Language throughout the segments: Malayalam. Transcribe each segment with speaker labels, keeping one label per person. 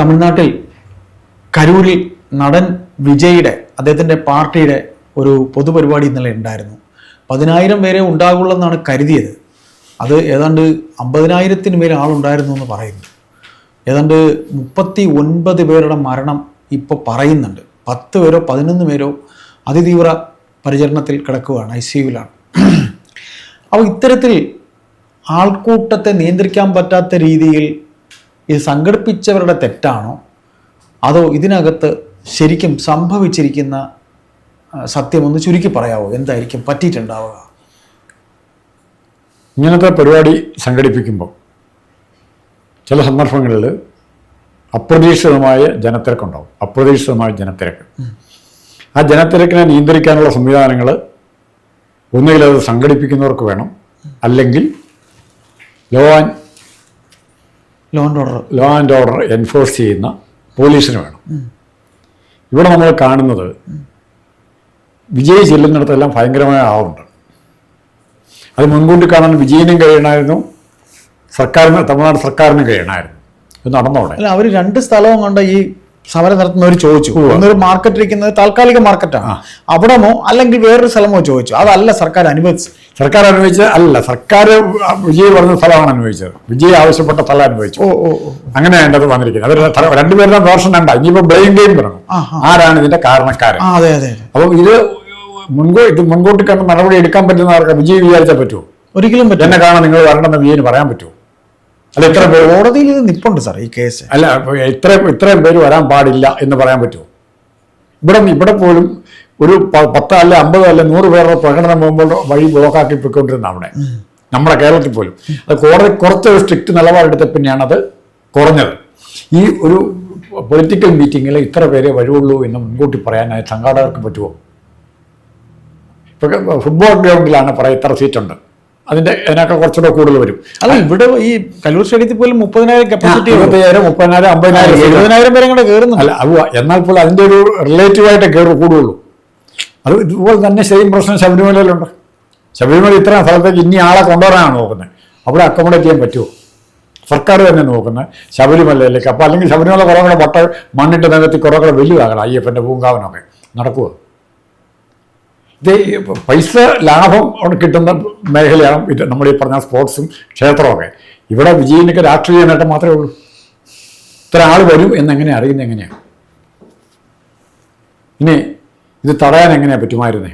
Speaker 1: തമിഴ്നാട്ടിൽ കരൂരിൽ നടൻ വിജയുടെ അദ്ദേഹത്തിന്റെ പാർട്ടിയുടെ ഒരു പൊതുപരിപാടി ഇന്നലെ ഉണ്ടായിരുന്നു. പതിനായിരം പേരെ ഉണ്ടാകുള്ളൂ എന്നാണ് കരുതിയത്. അത് ഏതാണ്ട് അമ്പതിനായിരത്തിന് മേലെ ആളുണ്ടായിരുന്നു എന്ന് പറയുന്നു. ഏതാണ്ട് മുപ്പത്തി ഒൻപത് പേരുടെ മരണം ഇപ്പോൾ പറയുന്നുണ്ട്. പത്ത് പേരോ പതിനൊന്ന് പേരോ അതിതീവ്ര പരിചരണത്തിൽ കിടക്കുകയാണ് ഐ സി യുവിലാണ്. അപ്പോൾ ഇത്തരത്തിൽ ആൾക്കൂട്ടത്തെ നിയന്ത്രിക്കാൻ പറ്റാത്ത രീതിയിൽ ഇത് സംഘടിപ്പിച്ചവരുടെ തെറ്റാണോ? അതോ ഇതിനകത്ത് ശരിക്കും സംഭവിച്ചിരിക്കുന്ന സത്യമൊന്ന് ചുരുക്കി പറയാവോ? എന്തായിരിക്കും? പറ്റിയിട്ടുണ്ടാവുക?
Speaker 2: ഇങ്ങനത്തെ പരിപാടി സംഘടിപ്പിക്കുമ്പോൾ ചില സന്ദർഭങ്ങളിൽ അപ്രതീക്ഷിതമായ ജനത്തിരക്കുണ്ടാവും. അപ്രതീക്ഷിതമായ ജനത്തിരക്ക്. ആ ജനത്തിരക്കിനെ നിയന്ത്രിക്കാനുള്ള സംവിധാനങ്ങൾ ഒന്നുകിൽ അത് സംഘടിപ്പിക്കുന്നവർക്ക് വേണം അല്ലെങ്കിൽ law and
Speaker 1: law and order
Speaker 2: law and order enforce ചെയ്യുന്ന പോലീസിന് വേണം. ഇവിടെ നമ്മൾ കാണുന്നത് വിജയ് ചെല്ലുന്നിടത്തെല്ലാം ഭയങ്കരമായ ആളുണ്ട്. അത് മുൻകൂട്ടി കാണാൻ വിജയനും കഴിയണമായിരുന്നു. സർക്കാരിന് തമിഴ്നാട് സർക്കാരിനും കഴിയണമായിരുന്നു. ഇത് നടന്നോടെ.
Speaker 1: അല്ല അവർ രണ്ട് സ്ഥലവും കണ്ട ഈ സമരം നടത്തുന്നവർ ചോദിച്ചു. ഒന്നൊരു മാർക്കറ്റ് ഇരിക്കുന്നത് താൽക്കാലിക മാർക്കറ്റാണ് അവിടമോ അല്ലെങ്കിൽ വേറൊരു സ്ഥലമോ ചോദിച്ചു. അതല്ല സർക്കാർ അനുവദിച്ചു
Speaker 2: സർക്കാർ അനുവദിച്ച അല്ല. സർക്കാർ വിജയ് പറഞ്ഞ സ്ഥലമാണ് അനുഭവിച്ചത് വിജയ് ആവശ്യപ്പെട്ട സ്ഥലം അനുഭവിച്ചു
Speaker 1: ഓ ഓ ഓ.
Speaker 2: അങ്ങനെയാണ് അത് വന്നിരിക്കുന്നത്. അവർ രണ്ടുപേരുടെ ദോഷം രണ്ട. ഇനിയിപ്പോൾ ബ്ലെയിം ഗെയിം പറഞ്ഞു ആരാണ് ഇതിന്റെ കാരണക്കാരൻ?
Speaker 1: അതെ അതെ അതെ.
Speaker 2: അപ്പം ഇത് മുൻകൂ ഇത് മുൻകൂട്ടി കണ്ട് നടപടി എടുക്കാൻ പറ്റുന്നവർക്ക് വിജയ് വിചാരിച്ചാൽ പറ്റുമോ?
Speaker 1: ഒരിക്കലും പറ്റും
Speaker 2: എന്നെ കാണാൻ നിങ്ങൾ വരണമെന്ന് വിജയന് പറയാൻ പറ്റുമോ? അല്ല ഇത്ര പേര്
Speaker 1: കോടതിയിൽ ഇത് നിപ്പുണ്ട് സാർ ഈ കേസ്.
Speaker 2: അല്ല ഇത്രയും ഇത്ര ഇത്രയും പേര് വരാൻ പാടില്ല എന്ന് പറയാൻ പറ്റുമോ? ഇവിടെ ഇവിടെ പോലും ഒരു പത്ത് അല്ല അമ്പത് അല്ല നൂറ് പേരുടെ പ്രകടനം പോകുമ്പോൾ വഴി ബ്ലോക്കാക്കി പോയിക്കൊണ്ടിരുന്ന അവിടെ നമ്മുടെ കേരളത്തിൽ പോലും. അത് കോടതി കുറച്ചൊരു സ്ട്രിക്റ്റ് നിലപാടെടുത്ത പിന്നെയാണ് അത് കുറഞ്ഞത്. ഈ ഒരു പൊളിറ്റിക്കൽ മീറ്റിങ്ങിൽ ഇത്ര പേരെ വരുള്ളൂ എന്ന് മുൻകൂട്ടി പറയാനായി സംഘാടകർക്ക് പറ്റുമോ? ഇപ്പൊ ഫുട്ബോൾ ഗ്രൗണ്ടിലാണ് പറയാം ഇത്ര സീറ്റുണ്ട് അതിന്റെ അതിനൊക്കെ കുറച്ചുകൂടെ കൂടുതൽ വരും.
Speaker 1: അല്ല ഇവിടെ ഈ കല്ലൂർ സ്റ്റേഡിയത്തിൽ പോലും മുപ്പതിനായിരം കപ്പാസിറ്റി
Speaker 2: ഇരുപത്തയ്യായിരം മുപ്പതിനായിരം അമ്പതിനായിരം.
Speaker 1: എഴുപതിനായിരം പേരും കൂടെ കയറുന്നു.
Speaker 2: അല്ല അത് എന്നാൽ പോലും അതിന്റെ ഒരു റിലേറ്റീവ് ആയിട്ട് കയറി കൂടുള്ളൂ. അത് ഇതുപോലെ തന്നെ സെയിം പ്രശ്നം ശബരിമലയിലുണ്ട്. ശബരിമല ഇത്രയും സ്ഥലത്തേക്ക് ഇനി ആളെ കൊണ്ടുവരാനാണ് നോക്കുന്നത്? അവിടെ അക്കോമഡേറ്റ് ചെയ്യാൻ പറ്റുമോ? സർക്കാർ തന്നെ നോക്കുന്നത് ശബരിമലയിലേക്ക്. അപ്പോൾ അല്ലെങ്കിൽ ശബരിമല കുറേ കൂടെ വട്ട മണ്ണിട്ട് നികത്തി കുറേ കൂടെ വലുതാകണം അയ്യപ്പന്റെ പൂങ്കാവനൊക്കെ. നടക്കുമോ പൈസ ലാഭം കിട്ടുന്ന മേഖലയാണ്. ഇത് നമ്മൾ ഈ പറഞ്ഞ സ്പോർട്സും ക്ഷേത്രമൊക്കെ ഇവിടെ വിജയിനൊക്കെ രാഷ്ട്രീയ നേട്ടം മാത്രമേ ഉള്ളൂ. ഇത്ര ആൾ വരും എന്നെങ്ങനെ അറിയുന്ന എങ്ങനെയാണ് ഇനി ഇത് തടയാൻ എങ്ങനെയാണ് പറ്റുമായിരുന്നേ?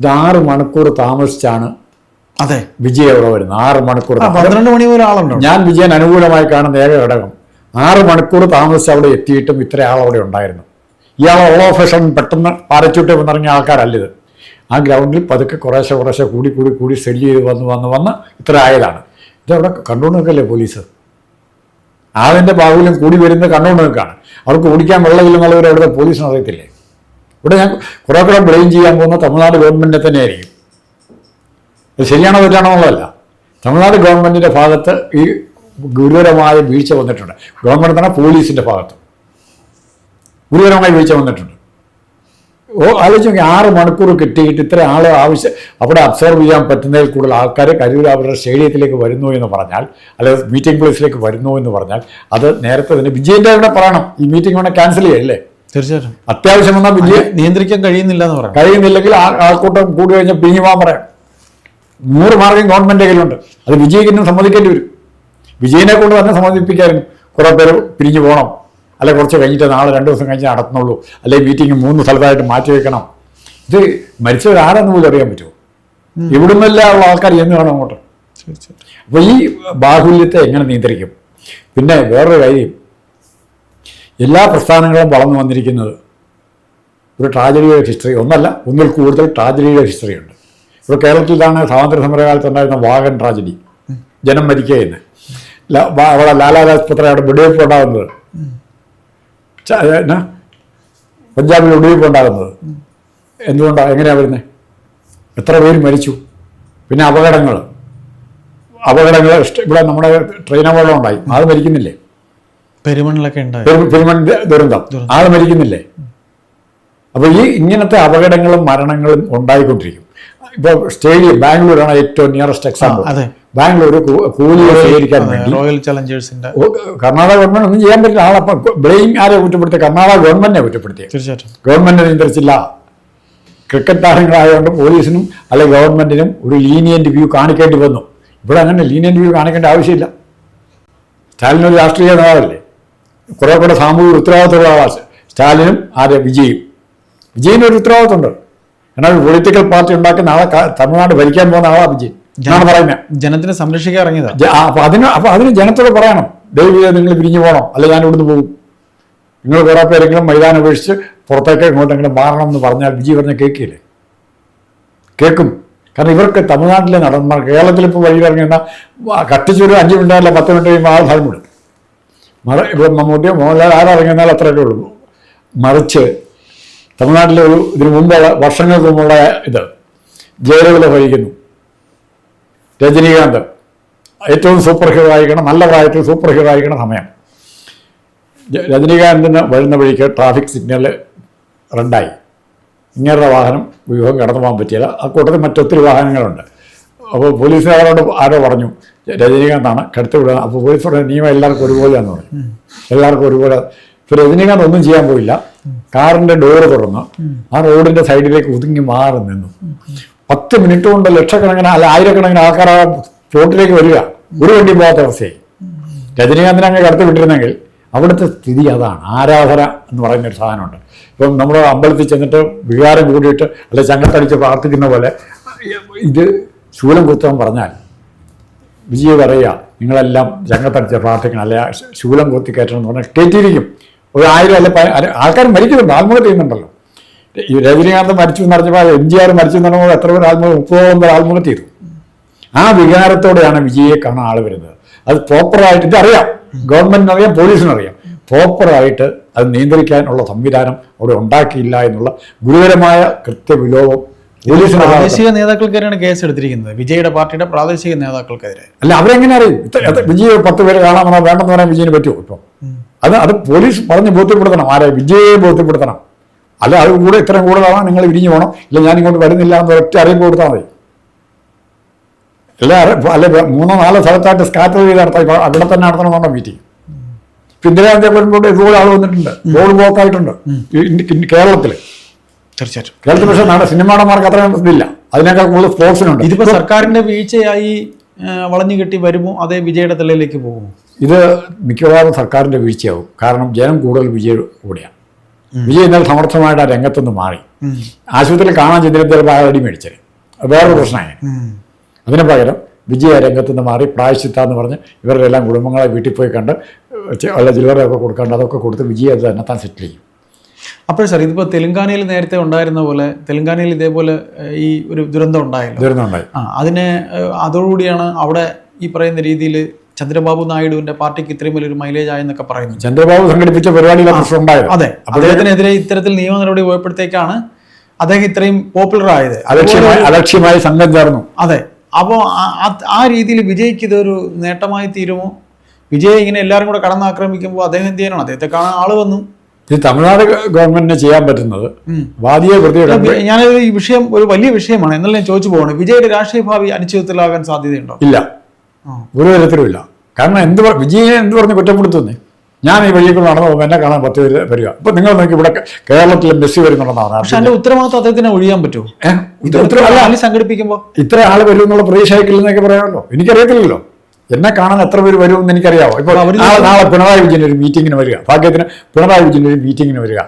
Speaker 2: ഇത് ആറ് മണിക്കൂർ താമസിച്ചാണ്
Speaker 1: അതെ.
Speaker 2: വിജയ അവിടെ വരുന്നത്. ആറ് മണിക്കൂർ
Speaker 1: പന്ത്രണ്ട് മണി വരെ ആളുണ്ടോ?
Speaker 2: ഞാൻ വിജയൻ അനുകൂലമായി കാണുന്ന ഏക ഘടകം. ആറ് മണിക്കൂർ താമസിച്ച് അവിടെ എത്തിയിട്ടും ഇത്ര ആൾ അവിടെ ഉണ്ടായിരുന്നു ഇയാൾ ഓൾ ഓഫ് ഫെഷൻ പെട്ടെന്ന് പാരച്ചൂട്ടി വന്നിറങ്ങിയ ആൾക്കാരല്ലിത് ആ ഗ്രൗണ്ടിൽ പതുക്കെ കുറേശ്ശെ കുറേശ്ശെ കൂടി കൂടി കൂടി സെല്ല് ചെയ്ത് വന്ന് വന്ന് വന്ന് ഇത്ര ആയതാണ്. ഇതവിടെ കണ്ടുകൊണ്ട് നിൽക്കല്ലേ പോലീസ്? ആളിന്റെ ബാഹുല്യം കൂടി വരുന്നത് കണ്ടുകൊണ്ട് നിൽക്കുകയാണ് അവർക്ക് ഓടിക്കാൻ വെള്ളമില്ലെന്നുള്ളവർ അവിടുത്തെ പോലീസിന് അറിയത്തില്ലേ? ഇവിടെ ഞാൻ കുറേ കൂടെ ബ്ലെയിം ചെയ്യാൻ പോകുന്ന തമിഴ്നാട് ഗവൺമെന്റിനെ തന്നെയായിരിക്കും. അത് ശരിയാണോ തെറ്റാണോ എന്നുള്ളതല്ല. തമിഴ്നാട് ഗവൺമെന്റിന്റെ ഭാഗത്ത് ഈ ഗുരുതരമായ വീഴ്ച വന്നിട്ടുണ്ട്. ഗവൺമെന്റ് തന്നെ പോലീസിന്റെ ഭാഗത്ത്. ഗുരുതരമായ വീഴ്ച വന്നിട്ടുണ്ട്. ഓ ആലോചിച്ച് നോക്കി ആറ് മണിക്കൂർ കിട്ടിയിട്ട് ഇത്ര ആൾ ആവശ്യം അവിടെ അബ്സർവ് ചെയ്യാൻ പറ്റുന്നതിൽ കൂടുതൽ ആൾക്കാരെ കരൂർ അവരുടെ സ്റ്റേഡിയത്തിലേക്ക് വരുന്നു എന്ന് പറഞ്ഞാൽ അല്ലെങ്കിൽ മീറ്റിംഗ് പ്ലേസിലേക്ക് വരുന്നു എന്ന് പറഞ്ഞാൽ അത് നേരത്തെ തന്നെ വിജയന്റെ അവിടെ പറയണം. ഈ മീറ്റിംഗ് വേണം ക്യാൻസൽ ചെയ്യല്ലേ?
Speaker 1: തീർച്ചയായിട്ടും.
Speaker 2: അത്യാവശ്യം വന്നാൽ വിജയ
Speaker 1: നിയന്ത്രിക്കാൻ കഴിയുന്നില്ല എന്ന് പറയാം.
Speaker 2: കഴിയുന്നില്ലെങ്കിൽ ആ ആൾക്കൂട്ടം കൂടി കഴിഞ്ഞാൽ പിരിഞ്ഞു പോകാൻ പറയാം. നൂറ് മാർഗം ഗവൺമെന്റ് കയ്യിലുണ്ട്. അത് വിജയിക്കുന്നു സമ്മതിക്കേണ്ടി വരും. വിജയനെ കൊണ്ട് തന്നെ സമ്മതിപ്പിക്കാനും കുറേ പേര് പിരിഞ്ഞു പോകണം. അല്ലെ കുറച്ച് കഴിഞ്ഞിട്ട് നാളെ രണ്ട് ദിവസം കഴിഞ്ഞ് നടത്തുന്നുള്ളൂ. അല്ലെങ്കിൽ മീറ്റിംഗ് മൂന്ന് സ്ഥലത്തായിട്ട് മാറ്റി വെക്കണം. ഇത് മരിച്ചവരാരെന്ന് പോലും അറിയാൻ പറ്റുമോ? ഇവിടുന്നല്ല ഉള്ള ആൾക്കാർ എന്ന് വേണം അങ്ങോട്ട്. അപ്പോൾ ഈ ബാഹുല്യത്തെ എങ്ങനെ നിയന്ത്രിക്കും? പിന്നെ വേറൊരു കാര്യം. എല്ലാ പ്രസ്ഥാനങ്ങളും വളർന്നു വന്നിരിക്കുന്നത് ഒരു ട്രാജഡിയുടെ ഹിസ്റ്ററി ഒന്നല്ല ഒന്നിൽ കൂടുതൽ ട്രാജഡിയുടെ ഹിസ്റ്ററി ഉണ്ട്. ഇപ്പോൾ കേരളത്തിലാണ് സ്വാതന്ത്ര്യ സമരകാലത്ത് ഉണ്ടായിരുന്ന വാഗൻ ട്രാജഡി. ജനം മരിക്കുകയെന്ന്. അവിടെ ലാലാ ലാജ്പത്ര അവിടെ വെടിവെപ്പ് ഉണ്ടാകുന്നത് എന്നാ? പഞ്ചാബിൽ വെടിവെപ്പ് ഉണ്ടാകുന്നത് എന്തുകൊണ്ടാണ് എങ്ങനെയാണ് വരുന്നത് എത്ര പേര് മരിച്ചു? പിന്നെ അപകടങ്ങൾ. അപകടങ്ങൾ ഇവിടെ നമ്മുടെ ട്രെയിൻ അപകടം ഉണ്ടായി. ആൾ മരിക്കുന്നില്ലേ?
Speaker 1: പെരുമണിലൊക്കെ
Speaker 2: പെരുമൺ ദുരന്തം. ആൾ മരിക്കുന്നില്ലേ? അപ്പോൾ ഈ ഇങ്ങനത്തെ അപകടങ്ങളും മരണങ്ങളും ഉണ്ടായിക്കൊണ്ടിരിക്കും. ഇപ്പോൾ സ്റ്റേഡിയം ബാംഗ്ലൂരാണ് ഏറ്റവും നിയറസ്റ്റ് എക്സാമ്പിൾ. ബാംഗ്ലൂർ കൂലി സ്വീകരിക്കാൻ വേണ്ടി.
Speaker 1: റോയൽ ചലഞ്ചേഴ്സിന്റെ
Speaker 2: കർണാടക ഗവൺമെന്റ് ഒന്നും ചെയ്യാൻ പറ്റില്ല ആളപ്പം ബ്ലെയിം ആരെ കുറ്റപ്പെടുത്തി കർണാടക ഗവൺമെന്റിനെ കുറ്റപ്പെടുത്തി
Speaker 1: തീർച്ചയായിട്ടും.
Speaker 2: ഗവൺമെന്റ് നിയന്ത്രിച്ചില്ല ക്രിക്കറ്റ് താരങ്ങളായതുകൊണ്ട് പോലീസിനും അല്ലെ ഗവൺമെന്റിനും ഒരു ലീനിയന്റ് വ്യൂ കാണിക്കേണ്ടി വന്നു. ഇവിടെ അങ്ങനെ ലീനിയന്റ് വ്യൂ കാണിക്കേണ്ട ആവശ്യമില്ല. സ്റ്റാലിൻ ഒരു രാഷ്ട്രീയ നേതാവല്ലേ? കുറെ കൂടെ സാമൂഹിക ഉത്തരവാദിത്തമുള്ള ആളാണ് സ്റ്റാലിനും ആരെ വിജയും. വിജയിന് ഒരു ഉത്തരവാദിത്തമുണ്ട്. എന്നാൽ ഒരു പൊളിറ്റിക്കൽ പാർട്ടി ഉണ്ടാക്കി നാളെ തമിഴ്നാട് ഭരിക്കാൻ പോകുന്ന ആളാണ് വിജയൻ എന്നാണ് പറയുന്നത്.
Speaker 1: ജനത്തിനെ സംരക്ഷിക്കാൻ ഇറങ്ങിയതാ.
Speaker 2: ആ, അപ്പൊ അതിന് അപ്പൊ അതിന് ജനത്തോട് പറയണം. ദൈവം നിങ്ങൾ പിരിഞ്ഞു പോകണം അല്ലെ ഞാൻ ഇവിടുന്ന് പോകും. നിങ്ങൾ കുറേ പേരെങ്കിലും മൈതാനം ഉപേക്ഷിച്ച് പുറത്തേക്ക് ഇങ്ങോട്ടെങ്കിലും മാറണം എന്ന് പറഞ്ഞാൽ വിജി പറഞ്ഞ കേൾക്കില്ലേ? കേൾക്കും. കാരണം ഇവർക്ക് തമിഴ്നാട്ടിലെ നടന്മാർ കേരളത്തിൽ ഇപ്പോൾ വഴി ഇറങ്ങുന്ന കട്ടിച്ചൊരു അഞ്ച് മിനിറ്റല്ല അല്ല പത്ത് മിനിറ്റ് കഴിയുമ്പോൾ ആൾ ഫലം വിടും മറ ഇപ്പോൾ മമ്മൂട്ടിയോ മോഹൻലാൽ ആരിറങ്ങുന്നാൽ അത്രയൊക്കെ ഉള്ളൂ. മറിച്ച് തമിഴ്നാട്ടിലെ ഒരു ഇതിനു മുമ്പുള്ള വർഷങ്ങൾക്ക് മുമ്പുള്ള ഇത് ജയലളിത ഭരിക്കുന്നു. രജനീകാന്ത് ഏറ്റവും സൂപ്പർ ഹീറോ ആയിരിക്കണം നല്ല പ്രായത്തിൽ സൂപ്പർ ഹീറോ ആയിരിക്കണം സമയം. രജനീകാന്തിന് വരുന്ന വഴിക്ക് ട്രാഫിക് സിഗ്നൽ റെഡായി ഇങ്ങനെയുള്ള വാഹനം വ്യൂഹം കടന്നു പോകാൻ പറ്റിയില്ല. ആ കൂട്ടത്തിൽ മറ്റൊത്തിരി വാഹനങ്ങളുണ്ട്. അപ്പോൾ പോലീസുകാരോട് ആരോ പറഞ്ഞു രജനീകാന്താണ് കടത്തി വിടുക. അപ്പോൾ പോലീസ് പറഞ്ഞു നിയമം എല്ലാവർക്കും ഒരുപോലെയാണ് പറഞ്ഞു. എല്ലാവർക്കും ഒരുപോലെ. ഇപ്പോൾ രജനീകാന്ത് ഒന്നും ചെയ്യാൻ പോയില്ല. കാറിന്റെ ഡോറ് തുറന്ന് ആ റോഡിന്റെ സൈഡിലേക്ക് ഒതുങ്ങി മാറി നിന്നു. പത്ത് മിനിറ്റ് കൊണ്ട് ലക്ഷക്കണക്കിന് അല്ല ആയിരക്കണക്കിന് ആൾക്കാർ ആ ചോട്ടിലേക്ക് വരിക. ഒരു വണ്ടി പോകാത്ത അവസ്ഥയായി. രജനീകാന്തിനെ അങ്ങ് കടത്തി വിട്ടിരുന്നെങ്കിൽ അവിടുത്തെ സ്ഥിതി അതാണ്. ആരാധന എന്ന് പറയുന്ന ഒരു സാധനമുണ്ട്. ഇപ്പം നമ്മൾ അമ്പലത്തിൽ ചെന്നിട്ട് വികാരം കൂടിയിട്ട് അല്ലെ ചങ്ങത്തടിച്ച് പ്രാർത്ഥിക്കുന്ന പോലെ ഇത് ശൂലം കുത്തം പറഞ്ഞാൽ വിജയ പറയുക നിങ്ങളെല്ലാം ചങ്ങത്തടിച്ച് പ്രാർത്ഥിക്കണം. അല്ലെ ശൂലം കുത്തി കയറ്റണം എന്ന് പറഞ്ഞാൽ കയറ്റിയിരിക്കും ഒരു ആയിരം അല്ലെ ആൾക്കാർ മരിക്കുന്നുണ്ട് ആത്മഹത്യ ചെയ്യുന്നുണ്ടല്ലോ. ഈ രജനീകാന്ത് മരിച്ചു എന്ന് പറഞ്ഞപ്പോൾ എം ജി ആർ മരിച്ചു എന്ന് പറഞ്ഞപ്പോൾ എത്ര പേർ ആത്മഹത്യ മുപ്പതോളം ആത്മഹത്യ ചെയ്തു. ആ വികാരത്തോടെയാണ് വിജയെ കാണാൻ ആൾ വരുന്നത്. അത് പ്രോപ്പറായിട്ട് ഇതറിയാം ഗവൺമെന്റിന് അറിയാം പോലീസിന് അറിയാം. പ്രോപ്പറായിട്ട് അത് നിയന്ത്രിക്കാനുള്ള സംവിധാനം അവിടെ ഉണ്ടാക്കിയില്ല എന്നുള്ള ഗുരുതരമായ കൃത്യവിലോപം പോലീസിന്
Speaker 1: പ്രാദേശിക നേതാക്കൾക്കെതിരെയാണ് കേസ് എടുത്തിരിക്കുന്നത് വിജയുടെ പാർട്ടിയുടെ പ്രാദേശിക നേതാക്കൾക്കെതിരെ.
Speaker 2: അല്ല അവരെങ്ങനെ അറിയും? വിജയ് പത്ത് പേര് കാണാമെന്നോ വേണ്ടെന്ന് പറയാൻ വിജയന് പറ്റുമോ ഇപ്പം? അത് അത് പോലീസ് പറഞ്ഞ് ബോധ്യപ്പെടുത്തണം. ആരെ? വിജയെ ബോധ്യപ്പെടുത്തണം. അല്ല അത് കൂടെ ഇത്രയും കൂടുതലാണ് നിങ്ങൾ വിരിഞ്ഞു പോകണം ഇല്ല ഞാൻ ഇങ്ങോട്ട് വരുന്നില്ല എന്ന് ഒറ്റ അറിയിപ്പ് കൊടുത്താൽ മതി. എല്ലാ അല്ലെ മൂന്നോ നാലോ സ്ഥലത്തായിട്ട് സ്കാറ്റർ ചെയ്ത് നടത്താം ഇപ്പോൾ അവിടെ തന്നെ നടത്തണമെന്നുള്ള മീറ്റിംഗ് ഇപ്പൊ ഇന്ദിരാഗാന്ധി വരുമ്പോൾ ഇതുപോലെ ആൾ വന്നിട്ടുണ്ട്. റോഡ് ബ്ലോക്ക് ആയിട്ടുണ്ട്. കേരളത്തിൽ
Speaker 1: തീർച്ചയായിട്ടും.
Speaker 2: കേരളത്തിൽ പക്ഷേ നാളെ സിനിമാടന്മാർക്ക് അത്രയും ഇതില്ല. അതിനേക്കാൾ കൂടുതൽ സ്പോർട്സിനുണ്ട്
Speaker 1: ഇതിപ്പോൾ സർക്കാരിന്റെ വീഴ്ചയായി വളഞ്ഞു കെട്ടി വരുമോ? അതേ വിജയുടെ തലയിലേക്ക് പോകുമോ?
Speaker 2: ഇത് മിക്കവാറും സർക്കാരിന്റെ വീഴ്ചയാവും. കാരണം ജനം കൂടുതൽ വിജയ കൂടെയാണ് വിജയ് എന്നാൽ സമർത്ഥമായിട്ട് ആ രംഗത്തുനിന്ന് മാറി. ആശുപത്രിയിൽ കാണാൻ ചെന്നിരുന്ന ചിലപ്പോൾ അടി മേടിച്ചത്. വേറൊരു പ്രശ്നമായി. അതിന് പകരം വിജയ രംഗത്തുനിന്ന് മാറി പ്രായശ്ചിത്ത എന്ന് പറഞ്ഞ് ഇവരുടെ എല്ലാം കുടുംബങ്ങളെ വീട്ടിൽ പോയി കണ്ട് ഉള്ള ചില്ലറയൊക്കെ കൊടുക്കാണ്ട് അതൊക്കെ കൊടുത്ത് വിജയ് അത് തന്നെ താൻ സെറ്റിൽ ചെയ്യും.
Speaker 1: അപ്പോൾ സാർ ഇതിപ്പോൾ തെലങ്കാനയിൽ നേരത്തെ ഉണ്ടായിരുന്ന പോലെ തെലങ്കാനയിൽ ഇതേപോലെ ഈ ഒരു ദുരന്തം ഉണ്ടായല്ലോ.
Speaker 2: ദുരന്തമുണ്ടായി
Speaker 1: ആ അതിനെ അതോടുകൂടിയാണ് അവിടെ ഈ പറയുന്ന രീതിയിൽ ചന്ദ്രബാബു നായിഡുവിന്റെ പാർട്ടിക്ക് ഇത്രയും വലിയൊരു മൈലേജ് ആയെന്നൊക്കെ പറയുന്നു.
Speaker 2: ചന്ദ്രബാബു സംഘടിപ്പിച്ച പരിപാടി
Speaker 1: അതെ. അദ്ദേഹത്തിനെതിരെ ഇത്തരത്തിൽ നിയമ നടപടി പോയപ്പോഴത്തേക്കാണ് അദ്ദേഹം ഇത്രയും പോപ്പുലർ ആയത്.
Speaker 2: അലക്ഷ്യമായി സംഘം ചേർന്നു.
Speaker 1: അതെ. അപ്പോൾ ആ രീതിയിൽ വിജയ്ക്ക് ഇതൊരു നേട്ടമായി തീരുമോ? വിജയ് ഇങ്ങനെ എല്ലാവരും കൂടെ കടന്നാക്രമിക്കുമ്പോൾ അദ്ദേഹം എന്ത് ചെയ്യാനാണ്? അദ്ദേഹത്തെ കാണാൻ ആൾ വന്നു.
Speaker 2: ഇത് തമിഴ്നാട് ഗവൺമെന്റിന് ചെയ്യാൻ പറ്റുന്നത് വാദിയെ പ്രതിയുടെ
Speaker 1: ഞാനത് ഈ വിഷയം ഒരു വലിയ വിഷയമാണ്. എന്നാലും ഞാൻ ചോദിച്ചു പോകണം വിജയുടെ രാഷ്ട്രീയ ഭാവി അനിശ്ചിതത്തിലാകാൻ സാധ്യതയുണ്ടോ?
Speaker 2: ഇല്ല. ഒരു തരത്തിലുമില്ല കാരണം എന്ത് വിജയനെ എന്ത് പറഞ്ഞ് കുറ്റപ്പെടുത്തുന്നേ? ഞാൻ ഈ വഴിയിൽ കൂടെ നടന്നു പോകുമ്പോൾ എന്നെ കാണാൻ പത്ത് പേര് വരിക. അപ്പൊ നിങ്ങൾ നോക്കി ഇവിടെ കേരളത്തിൽ മെസ്സി വരുന്നുണ്ടെന്നാണ്
Speaker 1: പക്ഷെ അതിന്റെ ഉത്തരവാദിത്വം അദ്ദേഹത്തിന് ഒഴിയാൻ പറ്റുമോ? സംഘടിപ്പിക്കുമ്പോൾ
Speaker 2: ഇത്ര ആൾ വരും എന്നുള്ള പ്രതീക്ഷയില്ലെന്നൊക്കെ പറയാമല്ലോ. എനിക്കറിയത്തില്ലല്ലോ. എന്നെ കാണാൻ എത്ര പേര് വരുമെന്ന് എനിക്കറിയാമോ ഇപ്പോൾ
Speaker 1: ഇപ്പൊ
Speaker 2: നാളെ പിണറായി വിജയൻ ഒരു മീറ്റിങ്ങിന് വരിക. ഭാഗ്യത്തിന് പിണറായി വിജയൻ ഒരു മീറ്റിങ്ങിന് വരിക.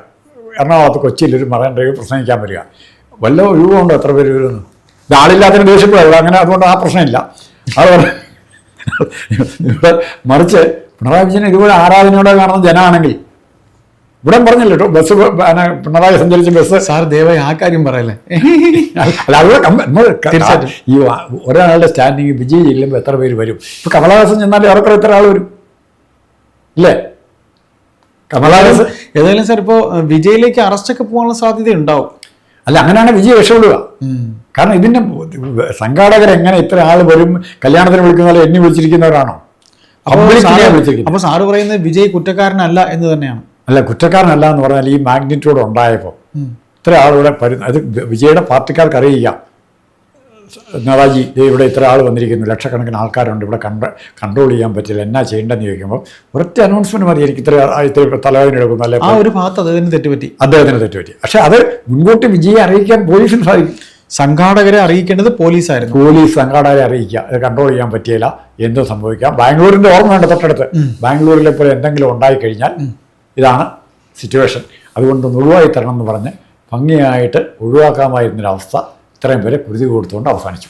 Speaker 2: എറണാകുളത്ത് കൊച്ചിയിൽ ഒരു മറൈൻ ഡ്രൈവ് പ്രസംഗിക്കാൻ വരിക. വല്ല ഒഴിവുണ്ടോ എത്ര പേര് വരുമെന്ന്? ഇതാളില്ലാത്തതിന് ദേഷ്യപ്പെടുക അങ്ങനെ അതുകൊണ്ട് ആ പ്രശ്നമില്ല. അത് പറ- ഇവിടെ മറിച്ച് പിണറായി വിജയൻ ഇതുപോലെ ആരാധനയോടെ കാണുന്ന ജനമാണെങ്കിൽ ഇവിടെ പറഞ്ഞല്ലോ കേട്ടോ ബസ് പിണറായി സഞ്ചരിച്ച ബസ്.
Speaker 1: സാർ ദയവായി ആ കാര്യം പറയല്ലേ?
Speaker 2: അല്ല അവിടെ
Speaker 1: തീർച്ചയായിട്ടും.
Speaker 2: ഈ ഒരാളുടെ സ്റ്റാൻഡിങ് വിജയ് ചെല്ലുമ്പോൾ എത്ര പേര് വരും? ഇപ്പൊ കമലഹാസൻ ചെന്നാൽ ഏറെക്കുറെ എത്ര ആൾ വരും? ഇല്ലേ? കമലഹാസൻ
Speaker 1: ഏതായാലും സാർ ഇപ്പോൾ വിജയിലേക്ക് അറസ്റ്റൊക്കെ പോകാനുള്ള സാധ്യത ഉണ്ടാവും
Speaker 2: അല്ല അങ്ങനെയാണ് വിജയ് രക്ഷപ്പെടുക കാരണം ഇതിന്റെ സംഘാടകർ എങ്ങനെ ഇത്ര ആൾ വരും കല്യാണത്തിന് വിളിക്കുന്ന എണ്ണി വിളിച്ചിരിക്കുന്നവരാണോ?
Speaker 1: അപ്പോൾ
Speaker 2: Public
Speaker 1: സാറ് അപ്പോൾ സാറ് പറയുന്നത് വിജയ് കുറ്റക്കാരനല്ല എന്ന് തന്നെയാണ്.
Speaker 2: അല്ല കുറ്റക്കാരനല്ല എന്ന് പറഞ്ഞാൽ ഈ മാഗ്നിറ്റ്യൂഡ് ഉണ്ടായപ്പോൾ ഇത്ര ആളുകളെ പരി അത് വിജയുടെ പാർട്ടിക്കാർക്ക് അറിയില്ല. നേതാജി ഇവിടെ ഇത്ര ആൾ വന്നിരിക്കുന്നു. ലക്ഷക്കണക്കിന് ആൾക്കാരുണ്ട്. ഇവിടെ കണ്ട കൺട്രോൾ ചെയ്യാൻ പറ്റില്ല. എന്നാ ചെയ്യേണ്ടെന്ന് ചോദിക്കുമ്പോൾ ഒരൊറ്റ അനൗൺസ്മെന്റ് മതി. എനിക്ക് ഇത്ര ഇത്ര തലവേദന എടുക്കുന്നു അല്ലെ?
Speaker 1: ആ ഒരു ഭാഗത്ത് അദ്ദേഹത്തിന് തെറ്റുപറ്റി.
Speaker 2: അദ്ദേഹത്തിന് തെറ്റുപറ്റി. പക്ഷെ അത് മുൻകൂട്ടി വിജയെ അറിയിക്കാൻ പോലീസിന് സാധിക്കും.
Speaker 1: സംഘാടകരെ അറിയിക്കേണ്ടത് പോലീസായിരുന്നു.
Speaker 2: പോലീസ് സംഘാടകരെ അറിയിക്കുക. ഇത് കൺട്രോൾ ചെയ്യാൻ പറ്റിയില്ല. എന്തും സംഭവിക്കാം? ബാംഗ്ലൂരിന്റെ ഓർമ്മ ഉണ്ട് തൊട്ടടുത്ത്. ബാംഗ്ലൂരിലെ പോലെ എന്തെങ്കിലും ഉണ്ടായി കഴിഞ്ഞാൽ ഇതാണ് സിറ്റുവേഷൻ അതുകൊണ്ട് ഒഴിവായി തരണം എന്ന് പറഞ്ഞ് ഭംഗിയായിട്ട് ഒഴിവാക്കാമായിരുന്നൊരവസ്ഥ. ഇത്രയും പേരെ കുരുതി കൊടുത്തുകൊണ്ട് അവസാനിച്ചു.